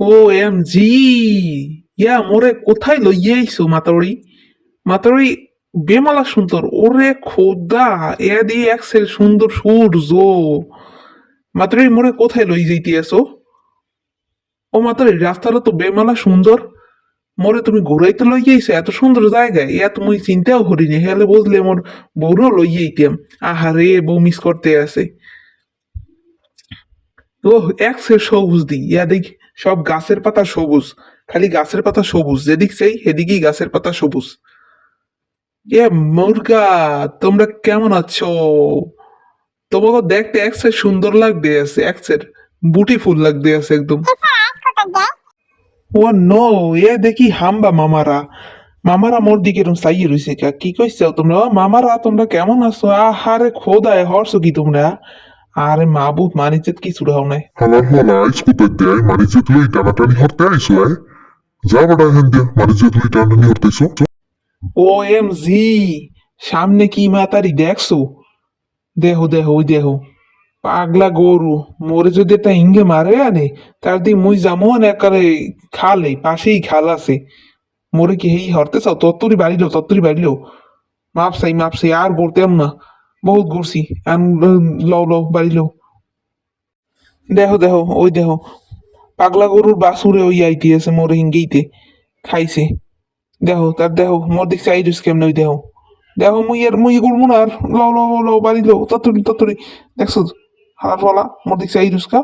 ও M G ইয়া, মোরে কোথায় লইয়ে আইছো, মাতারি? মাতারি, বেমালা সুন্দর। ওরে খোদা, এ দিয়ে একসেল সুন্দর সূর্য। মাতারি, মোরে কোথায় লই যাইতে আসো ও মাতারি, রাস্তাটা তো বেমালা সুন্দর। মোরে তুমি ঘুরাইতে লই যাইছো এত সুন্দর জায়গায়। এত মুই চিন্তাও করিনি, হেলে বুঝলে মোর বউরও লই যাইতাম আহারে, বউ মিস করতে আছে। ও এক সে সবুজ দি। ইয়া, দেখ। সব গাছের পাতা সবুজ, খালি গাছের পাতা সবুজ, যেদিক সেই সেদিকেই গাছের পাতা সবুজ। এ মুরগা, তোমরা কেমন আছো? তোমাকে দেখতে এক সে সুন্দর লাগতে আছে, এক সের বুটি ফুল লাগতে আছে একদম। ও নো, এ দেখি হাম্বা মামারা। মামারা মোর দিকে এরকম চাইয়ে রইছে কি। কইছো তোমরা? মামারা, তোমরা কেমন আছো? আহারে খোদায়, হরছো কি তোমরা? আরে মাবুত মানিচেত কিছু রাও নাই? হালা দেয় চেতলই টানাটানি হরতে আইসো আয় যা বাড়া হেন দিয়া মারি চেতলই টানাটানি ও এম জি সামনে কি মাতারি দেখছ? দেহো দেহো ওই দেহো পাগলা গরু মোরে যদি একটা ইঙ্গে মারে আনে তার দি মুই যামো আনে একারে খালে পাশেই খাল আছে। মোরে কি হেই হরতে চাও? তত্তরি বাড়িলো তত্তরি বাড়িলো। মাপসাই মাপসাই আর ঘুরতাম না। বহুত ঘুরছি। আন লও লও বাড়িলো দেখো দেখো ওই দেখো পাগলা গরুর বাসুরে ওই আইটি আছে মোর হিঙ্গেইতে খাইছে। দেখো তার দেখো মোর দিক চাইরিস কেমন ওই দেখো দেখো মুই আর মুই গুড়মু আর লও লও লও বাড়ি লও। তত্তরি তত্তরি দেখছ হারা ফলা মোর দিক চাইরিস কা